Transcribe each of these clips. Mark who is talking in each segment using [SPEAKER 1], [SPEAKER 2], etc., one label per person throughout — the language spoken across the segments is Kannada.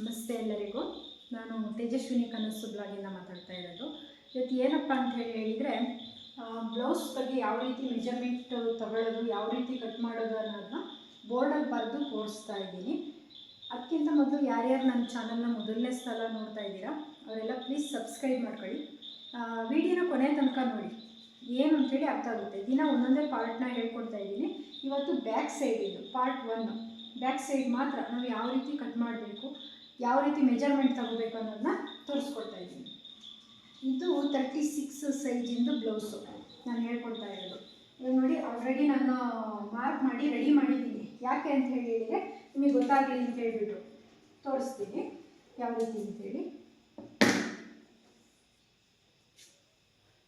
[SPEAKER 1] ನಮಸ್ತೆ ಎಲ್ಲರಿಗೂ. ನಾನು ತೇಜಸ್ವಿನಿ ಕನಸು ಬ್ಲಾಗಿಂದ ಮಾತಾಡ್ತಾ ಇರೋದು. ಇವತ್ತು ಏನಪ್ಪ ಅಂತ ಹೇಳಿ ಹೇಳಿದರೆ ಬ್ಲೌಸ್ ಬಗ್ಗೆ ಯಾವ ರೀತಿ ಮೆಜರ್ಮೆಂಟ್ ತಗೊಳ್ಳೋದು, ಯಾವ ರೀತಿ ಕಟ್ ಮಾಡೋದು ಅನ್ನೋದನ್ನ ಬೋರ್ಡಲ್ಲಿ ಬರೆದು ತೋರಿಸ್ತಾ ಇದ್ದೀನಿ. ಅದಕ್ಕಿಂತ ಮೊದಲು ಯಾರ್ಯಾರು ನನ್ನ ಚಾನಲ್ನ ಮೊದಲನೇ ಸಲ ನೋಡ್ತಾ ಇದ್ದೀರಾ, ಅವರೆಲ್ಲ ಪ್ಲೀಸ್ ಸಬ್ಸ್ಕ್ರೈಬ್ ಮಾಡ್ಕೊಳ್ಳಿ. ವಿಡಿಯೋನ ಕೊನೆ ತನಕ ನೋಡಿ. ಏನು ಅಂತೇಳಿ ಅರ್ಥ ಆಗುತ್ತೆ. ದಿನ ಒಂದೊಂದೇ ಪಾರ್ಟ್ನ ಹೇಳ್ಕೊಡ್ತಾ ಇದ್ದೀನಿ. ಇವತ್ತು ಬ್ಯಾಕ್ ಸೈಡ್ ಇದು ಪಾರ್ಟ್ ಒನ್ ಬ್ಯಾಕ್ ಸೈಡ್ ಮಾತ್ರ ನಾವು ಯಾವ ರೀತಿ ಕಟ್ ಮಾಡಬೇಕು ಯಾವ ರೀತಿ ಮೆಜರ್ಮೆಂಟ್ ತಗೋಬೇಕು ಅನ್ನೋದನ್ನ ತೋರಿಸ್ಕೊಡ್ತಾ ಇದ್ದೀನಿ. ಇದು ತರ್ಟಿ ಸಿಕ್ಸ್ ಸೈಜಿಂದು ಬ್ಲೌಸು ನಾನು ಹೇಳ್ಕೊಡ್ತಾ ಇರೋದು. ಇವಾಗ ನೋಡಿ ಆಲ್ರೆಡಿ ನಾನು ಮಾರ್ಕ್ ಮಾಡಿ ರೆಡಿ ಮಾಡಿದ್ದೀನಿ. ಯಾಕೆ ಅಂತ ಹೇಳಿದರೆ, ನಿಮಗೆ ಗೊತ್ತಾಗಲಿ ಅಂತ ಹೇಳಿಬಿಟ್ಟು ತೋರಿಸ್ತೀನಿ. ಯಾವ ರೀತಿ ಅಂತೇಳಿ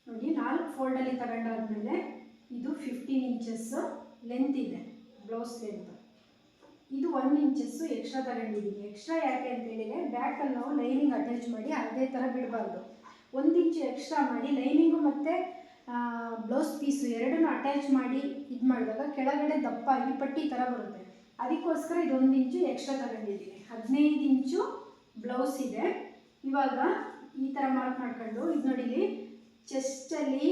[SPEAKER 1] ನೋಡಿ, ನಾಲ್ಕು ಫೋಲ್ಡಲ್ಲಿ ತಗೊಂಡಾದ್ಮೇಲೆ ಇದು ಫಿಫ್ಟೀನ್ ಇಂಚಸ್ಸು ಲೆಂತ್ ಇದೆ ಬ್ಲೌಸ್ ಲೆಂತ್ ಇದು ಒನ್ ಇಂಚಸ್ಸು ಎಕ್ಸ್ಟ್ರಾ ತಗೊಂಡಿದ್ದೀನಿ ಎಕ್ಸ್ಟ್ರಾ ಯಾಕೆ ಅಂತ ಹೇಳಿದರೆ ಬ್ಯಾಕಲ್ಲಿ ನಾವು ಲೈನಿಂಗ್ ಅಟ್ಯಾಚ್ ಮಾಡಿ ಅದೇ ಥರ ಬಿಡಬಾರ್ದು. ಒಂದು ಇಂಚು ಎಕ್ಸ್ಟ್ರಾ ಮಾಡಿ ಲೈನಿಂಗು ಮತ್ತು ಬ್ಲೌಸ್ ಪೀಸು ಎರಡನ್ನೂ ಅಟ್ಯಾಚ್ ಮಾಡಿ ಇದು ಮಾಡಿದಾಗ ಕೆಳಗಡೆ ದಪ್ಪ ಆಗಿ ಪಟ್ಟಿ ಥರ ಬರುತ್ತೆ. ಅದಕ್ಕೋಸ್ಕರ ಇದೊಂದು ಇಂಚು ಎಕ್ಸ್ಟ್ರಾ ತಗೊಂಡಿದ್ದೀನಿ ಹದಿನೈದು ಇಂಚು ಬ್ಲೌಸ್ ಇದೆ. ಇವಾಗ ಈ ಥರ ಮಾರ್ಕ್ ಮಾಡ್ಕೊಂಡು, ಇದು ನೋಡಿ ಇಲ್ಲಿ ಚೆಸ್ಟಲ್ಲಿ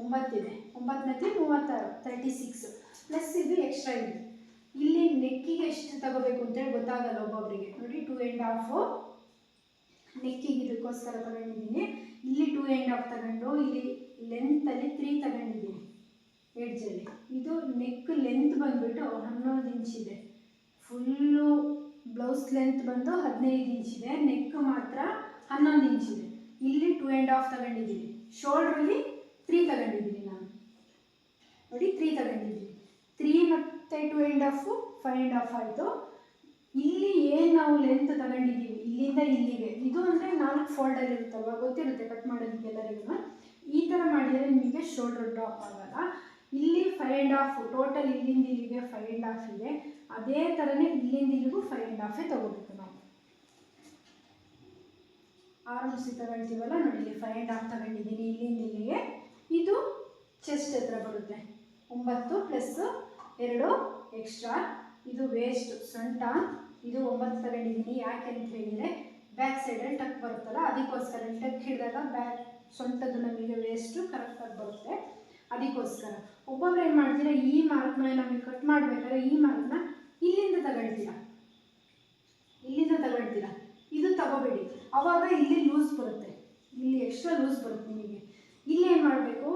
[SPEAKER 1] ಒಂಬತ್ತಿದೆ. ಒಂಬತ್ತನೇತಿ ಮೂವತ್ತಾರು ತರ್ಟಿ ಸಿಕ್ಸ್ ಪ್ಲಸ್ ಇದು ಎಕ್ಸ್ಟ್ರಾ ಇದೆ. ಇಲ್ಲಿ ನೆಕ್ಕಿಗೆ ಎಷ್ಟು ತಗೋಬೇಕು ಅಂತೇಳಿ ಗೊತ್ತಾಗಲ್ಲ ಒಬ್ಬೊಬ್ಬರಿಗೆ ನೋಡಿ ಟೂ ಆ್ಯಂಡ್ ಹಾಫು ನೆಕ್ಕಿಗೆ ಇದಕ್ಕೋಸ್ಕರ ತಗೊಂಡಿದ್ದೀನಿ. ಇಲ್ಲಿ ಟೂ ಆ್ಯಂಡ್ ಹಾಫ್ ತಗೊಂಡು, ಇಲ್ಲಿ ಲೆಂತಲ್ಲಿ ತ್ರೀ ತಗೊಂಡಿದ್ದೀನಿ. ಎಡ್ಜಲ್ಲಿ ಇದು ನೆಕ್ ಲೆಂತ್ ಬಂದುಬಿಟ್ಟು ಹನ್ನೊಂದು ಇಂಚ್ ಇದೆ. ಫುಲ್ಲು ಬ್ಲೌಸ್ ಲೆಂತ್ ಬಂದು ಹದಿನೈದು ಇಂಚ್ ಇದೆ. ನೆಕ್ ಮಾತ್ರ ಹನ್ನೊಂದು ಇಂಚ್ ಇದೆ. ಇಲ್ಲಿ ಟೂ ಆ್ಯಂಡ್ ಹಾಫ್ ತಗೊಂಡಿದ್ದೀನಿ. ಶೋಲ್ಡ್ರಲ್ಲಿ ತ್ರೀ ತಗೊಂಡಿದ್ದೀನಿ ನಾನು. ನೋಡಿ ತ್ರೀ ತಗೊಂಡಿದ್ದೀನಿ. ತ್ರೀ ಮತ್ತು two and half five and half ಆಯಿತು. ಇಲ್ಲಿ ಏನು ನಾವು ಲೆಂತ್ ತಗೊಂಡಿದ್ದೀವಿ? ಇಲ್ಲಿಂದ ಇಲ್ಲಿಗೆ. ಇದು ಅಂದರೆ ನಾಲ್ಕು ಫೋಲ್ಡಲ್ಲಿ ಇರುತ್ತಲ್ವ? ಗೊತ್ತಿರುತ್ತೆ ಕಟ್ ಮಾಡೋದಕ್ಕೆ ಎಲ್ಲರಿಗೂ ಈ ಥರ ಮಾಡಿದರೆ ನಿಮಗೆ ಶೋಲ್ಡರ್ ಡ್ರಾಪ್ ಆಗೋಲ್ಲ. ಇಲ್ಲಿ ಫೈವ್ ಆ್ಯಂಡ್ ಹಾಫ್ ಟೋಟಲ್ ಇಲ್ಲಿಂದ ಇಲ್ಲಿಗೆ ಫೈವ್ ಆ್ಯಂಡ್ ಹಾಫ್ ಇದೆ. ಅದೇ ಥರನೇ ಇಲ್ಲಿಂದ ಇಲ್ಲಿಗೂ ಫೈವ್ ಆ್ಯಂಡ್ ಹಾಫೇ ತೊಗೋಬೇಕು ನಾವು. ಆರು ಸಿ ತಗೊಳ್ತೀವಲ್ಲ ನೋಡಿ ಇಲ್ಲಿ ಫೈವ್ ಆ್ಯಂಡ್ ಹಾಫ್ ತಗೊಂಡಿದ್ದೀನಿ ಇಲ್ಲಿಂದ ಇಲ್ಲಿಗೆ. ಇದು ಚೆಸ್ಟ್ ಹತ್ರ ಬರುತ್ತೆ. ಒಂಬತ್ತು ಪ್ಲಸ್ ಎರಡು ಎಕ್ಸ್ಟ್ರಾ ಇದು ವೇಸ್ಟ್ ಸೊಂಟ ಇದು ಒಂಬತ್ತು ತಗೊಂಡಿದ್ದೀನಿ ಯಾಕೆ ಅಂತ ಹೇಳಿದರೆ ಬ್ಯಾಕ್ ಸೈಡಲ್ಲಿ ಟಕ್ ಬರುತ್ತಲ್ಲ, ಅದಕ್ಕೋಸ್ಕರ ಟಕ್ ಹಿಡಿದಾಗ ಬ್ಯಾಕ್ ಸೊಂಟದ್ದು ನಮಗೆ ವೇಸ್ಟು ಕರೆಕ್ಟಾಗಿ ಬರುತ್ತೆ. ಅದಕ್ಕೋಸ್ಕರ. ಒಬ್ಬೊಬ್ರು ಏನು ಮಾಡ್ತೀರಾ, ಈ ಮಾರ್ಕ್ನ ನಮಗೆ ಕಟ್ ಮಾಡಬೇಕಾದ್ರೆ ಈ ಮಾರ್ಕ್ನ ಇಲ್ಲಿಂದ ತಗೊಳ್ತೀರಾ. ಇಲ್ಲಿಂದ ತಗೊಳ್ತೀರಾ. ಇದು ತಗೋಬೇಡಿ. ಅವಾಗ ಇಲ್ಲಿ ಲೂಸ್ ಬರುತ್ತೆ. ಇಲ್ಲಿ ಎಕ್ಸ್ಟ್ರಾ ಲೂಸ್ ಬರುತ್ತೆ ನಿಮಗೆ. ಇಲ್ಲಿ ಏನು ಮಾಡಬೇಕು?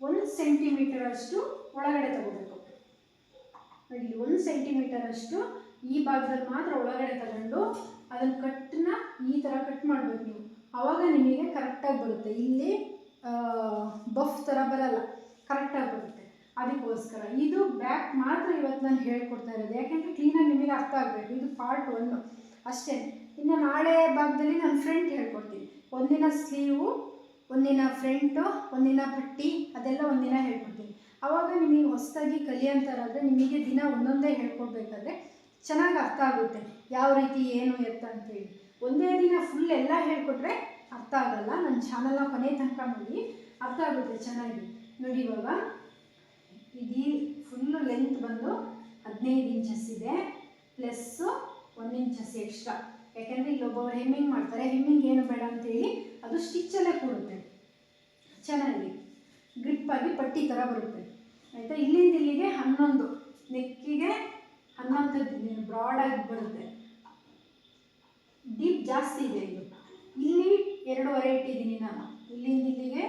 [SPEAKER 1] ಒಂದು ಸೆಂಟಿಮೀಟರ್ ಅಷ್ಟು ಒಳಗಡೆ ತಗೋಬೇಕು. ನೋಡಿ, ಒಂದು ಸೆಂಟಿಮೀಟರ್ ಅಷ್ಟು ಈ ಭಾಗದಲ್ಲಿ ಮಾತ್ರ ಒಳಗಡೆ ತಗೊಂಡು ಅದನ್ನು ಕಟ್ಟನ್ನ ಈ ಥರ ಕಟ್ ಮಾಡಬೇಕು ನೀವು. ಆವಾಗ ನಿಮಗೆ ಕರೆಕ್ಟಾಗಿ ಬರುತ್ತೆ. ಇಲ್ಲಿ ಬಫ್ ಥರ ಬರಲ್ಲ. ಕರೆಕ್ಟಾಗಿ ಬರುತ್ತೆ. ಅದಕ್ಕೋಸ್ಕರ ಇದು ಬ್ಯಾಕ್ ಮಾತ್ರ ಇವತ್ತು ನಾನು ಹೇಳ್ಕೊಡ್ತಾ ಇರೋದು. ಯಾಕೆಂದರೆ ಕ್ಲೀನಾಗಿ ನಿಮಗೆ ಅರ್ಥ ಆಗಬೇಕು. ಇದು ಪಾರ್ಟ್ ಒನ್ನು ಅಷ್ಟೇ. ಇನ್ನು ನಾಳೆ ಭಾಗದಲ್ಲಿ ನಾನು ಫ್ರಂಟ್ ಹೇಳ್ಕೊಡ್ತೀನಿ. ಒಂದಿನ ಸ್ಲೀವು ಒಂದಿನ ಫ್ರಂಟು ಒಂದಿನ ಪಟ್ಟಿ, ಅದೆಲ್ಲ ಒಂದಿನ ಹೇಳ್ಕೊಡ್ತೀನಿ. ಆವಾಗ ನಿಮಗೆ ಹೊಸದಾಗಿ ಕಲಿಯೋಂಥರಾದರೆ ನಿಮಗೆ ದಿನ ಒಂದೊಂದೇ ಹೇಳ್ಕೊಡ್ಬೇಕಾದ್ರೆ ಚೆನ್ನಾಗಿ ಅರ್ಥ ಆಗುತ್ತೆ. ಯಾವ ರೀತಿ, ಏನು ಎತ್ತ ಅಂತೇಳಿ. ಒಂದೇ ದಿನ ಫುಲ್ ಎಲ್ಲ ಹೇಳ್ಕೊಟ್ರೆ ಅರ್ಥ ಆಗಲ್ಲ. ನನ್ನ ಚಾನಲ್ನ ಕೊನೆ ತನಕ ನೋಡಿ, ಅರ್ಥ ಆಗುತ್ತೆ ಚೆನ್ನಾಗಿ. ನೋಡಿ ಇವಾಗ ಇದೀ ಫುಲ್ಲು ಲೆಂತ್ ಬಂದು ಹದಿನೈದು ಇಂಚಸ್ ಇದೆ ಪ್ಲಸ್ಸು ಒಂದು ಇಂಚಸ್ ಎಕ್ಸ್ಟ್ರಾ ಯಾಕೆಂದರೆ ಇಲ್ಲಿ ಒಬ್ಬೊಬ್ರು ಹೆಮ್ಮಿಂಗ್ ಮಾಡ್ತಾರೆ. ಹೆಮ್ಮಿಂಗ್ ಏನು ಬೇಡ ಅಂತೇಳಿ ಅದು ಸ್ಟಿಚ್ಚಲ್ಲೇ ಕೂಡುತ್ತೆ ಚೆನ್ನಾಗಿ ಗ್ರಿಪ್ಪಾಗಿ ಪಟ್ಟಿ ಥರ ಬರುತ್ತೆ. ಆಯಿತಾ ಇಲ್ಲಿಂದ ಇಲ್ಲಿಗೆ ಹನ್ನೊಂದು ನೆಕ್ಕಿಗೆ ಹನ್ನೊಂದು ಬ್ರಾಡಾಗಿ ಬರುತ್ತೆ. ಡೀಪ್ ಜಾಸ್ತಿ ಇದೆ ಇದು. ಇಲ್ಲಿ ಎರಡೂವರೆ ಇಟ್ಟಿದ್ದೀನಿ ನಾನು. ಇಲ್ಲಿಂದ ಇಲ್ಲಿಗೆ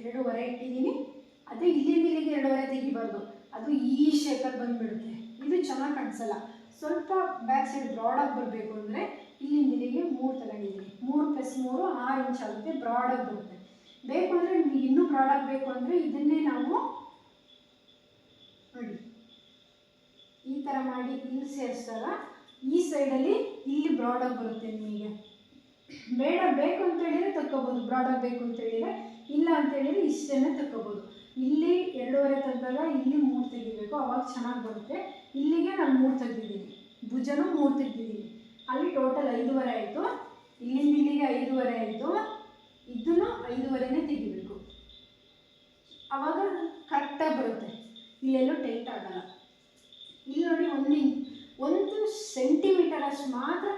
[SPEAKER 1] ಎರಡೂವರೆ ಇಟ್ಟಿದ್ದೀನಿ ಅದೇ ಇಲ್ಲಿಂದ ಇಲ್ಲಿಗೆ ಎರಡೂವರೆ ತೆಗಿಬಾರ್ದು ಅದು ಈ ಶೇಪಲ್ಲಿ ಬಂದುಬಿಡುತ್ತೆ. ಇದು ಚೆನ್ನಾಗಿ ಕಾಣಿಸಲ್ಲ. ಸ್ವಲ್ಪ ಬ್ಯಾಕ್ ಸೈಡ್ ಬ್ರಾಡಾಗಿ ಬರಬೇಕು ಅಂದರೆ ಇಲ್ಲಿಂದ ಇಲ್ಲಿಗೆ ಮೂರು ತಗೊಂಡಿದ್ದೀನಿ ಮೂರು ಪ್ಲಸ್ ಮೂರು ಆರು ಇಂಚ್ ಆಗುತ್ತೆ ಬ್ರಾಡಾಗಿ ಬರುತ್ತೆ. ಬೇಕು ಅಂದರೆ ನಿಮಗೆ ಇನ್ನೂ ಬ್ರಾಡಾಗಿ ಬೇಕು ಅಂದರೆ ಇದನ್ನೇ ನಾವು ನೋಡಿ ಈ ಥರ ಮಾಡಿ ಇಲ್ಲಿ ಸೇರಿಸಿದಾಗ ಈ ಸೈಡಲ್ಲಿ ಇಲ್ಲಿ ಬ್ರಾಡಾಗಿ ಬರುತ್ತೆ ನಿಮಗೆ. ಬೇಡ ಬೇಕು ಅಂತ ಹೇಳಿದರೆ ತಕ್ಕೋಬೋದು ಬ್ರಾಡಾಗಿ ಬೇಕು ಅಂತ ಹೇಳಿದರೆ ಇಲ್ಲ ಅಂತ ಹೇಳಿದರೆ ಇಷ್ಟನ್ನೇ ತಕ್ಕೋಬೋದು. ಇಲ್ಲಿ ಎರಡೂವರೆ ತೆಗೆದಾಗ ಇಲ್ಲಿ ಮೂರು ತೆಗಿಬೇಕು, ಅವಾಗ ಚೆನ್ನಾಗಿ ಬರುತ್ತೆ. ಇಲ್ಲಿಗೆ ನಾನು ಮೂರು ತೆಗ್ದಿದ್ದೀನಿ. ಭುಜನೂ ಮೂರು ತೆಗ್ದಿದ್ದೀನಿ. ಅಲ್ಲಿ ಟೋಟಲ್ ಐದೂವರೆ ಆಯಿತು. ಇಲ್ಲಿಂದ ಇಲ್ಲಿಗೆ ಐದೂವರೆ ಆಯಿತು. ಇದನ್ನು ಐದೂವರೆನೇ ತೆಗಿಬೇಕು. ಅವಾಗ ಕರೆಕ್ಟಾಗಿ ಬರುತ್ತೆ. ಇಲ್ಲೆಲ್ಲೂ ಟೈಟ್ ಆಗಲ್ಲ. ಇಲ್ಲಿ ನೋಡಿ ಒಂದು ಒಂದು ಸೆಂಟಿಮೀಟರ್ ಅಷ್ಟು ಮಾತ್ರ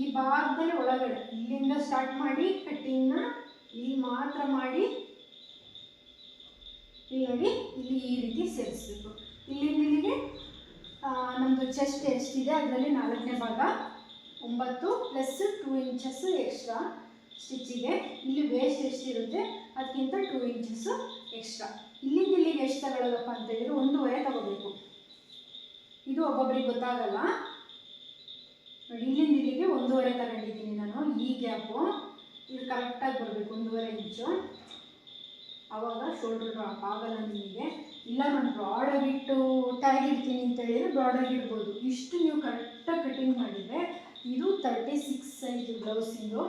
[SPEAKER 1] ಈ ಭಾಗದಲ್ಲಿ ಒಳಗಡೆ, ಇಲ್ಲಿಂದ ಸ್ಟಾರ್ಟ್ ಮಾಡಿ ಕಟ್ಟಿಂಗ್ನ ಇಲ್ಲಿ ಮಾತ್ರ ಮಾಡಿ ಇಲ್ಲಿ ನೋಡಿ ಇಲ್ಲಿ ಈ ರೀತಿ ಸೇರಿಸ್ಬೇಕು. ಇಲ್ಲಿಂದ ಇಲ್ಲಿಗೆ ನಮ್ಮದು ಚೆಸ್ಟ್ ಎಷ್ಟಿದೆ ಅದರಲ್ಲಿ ನಾಲ್ಕನೇ ಭಾಗ, ಒಂಬತ್ತು ಪ್ಲಸ್ ಟೂ ಇಂಚಸ್ಸು ಎಕ್ಸ್ಟ್ರಾ ಸ್ಟಿಚ್ಚಿಗೆ ಇಲ್ಲಿ ವೇಸ್ಟ್ ಎಷ್ಟಿರುತ್ತೆ ಅದಕ್ಕಿಂತ ಟೂ ಇಂಚಸ್ಸು ಎಕ್ಸ್ಟ್ರಾ ಇಲ್ಲಿಂದ ಇಲ್ಲಿಗೆ ಎಷ್ಟು ತಗೊಳ್ಳೋದಪ್ಪ ಅಂತ ಹೇಳಿದ್ರೆ ಒಂದೂವರೆ ತಗೋಬೇಕು. ಇದು ಒಬ್ಬೊಬ್ಬರಿಗೆ ಗೊತ್ತಾಗಲ್ಲ. ನೋಡಿ, ಇಲ್ಲಿಂದ ಇಲ್ಲಿಗೆ ಒಂದೂವರೆ ತಗೊಂಡಿದ್ದೀನಿ ನಾನು, ಈ ಗ್ಯಾಪು ಇದು ಕರೆಕ್ಟಾಗಿ ಬರಬೇಕು, ಒಂದೂವರೆ ಇಂಚು ಆವಾಗ ಶೋಲ್ಡರ್ ಡ್ರಾಪ್ ಆಗಲ್ಲ ನಿಮಗೆ. ಇಲ್ಲ ನಾನು ಬ್ರಾಡಾಗಿ ಇಟ್ಟು ಟ್ಯಾಗ್ ಇಡ್ತೀನಿ ಅಂತ ಹೇಳಿದ್ರೆ ಬ್ರಾಡಾಗಿ ಇಡ್ಬೋದು. ಇಷ್ಟು ನೀವು ಕರೆಕ್ಟಾಗಿ ಕಟಿಂಗ್ ಮಾಡಿದರೆ ಇದು ತರ್ಟಿ ಸಿಕ್ಸ್ ಸೈಜ್ ಬ್ಲೌಸಿಂದು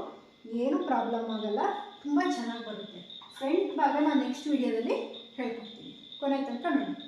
[SPEAKER 1] ಏನು ಪ್ರಾಬ್ಲಮ್ ಆಗಲ್ಲ, ತುಂಬ ಚೆನ್ನಾಗಿ ಬರುತ್ತೆ. ಫ್ರಂಟ್ ಭಾಗ ನಾನು ನೆಕ್ಸ್ಟ್ ವೀಡಿಯೋದಲ್ಲಿ ಹೇಳ್ಕೊಡ್ತೀನಿ. ಕೊನೆ ತನಕ ನೋಡಿ.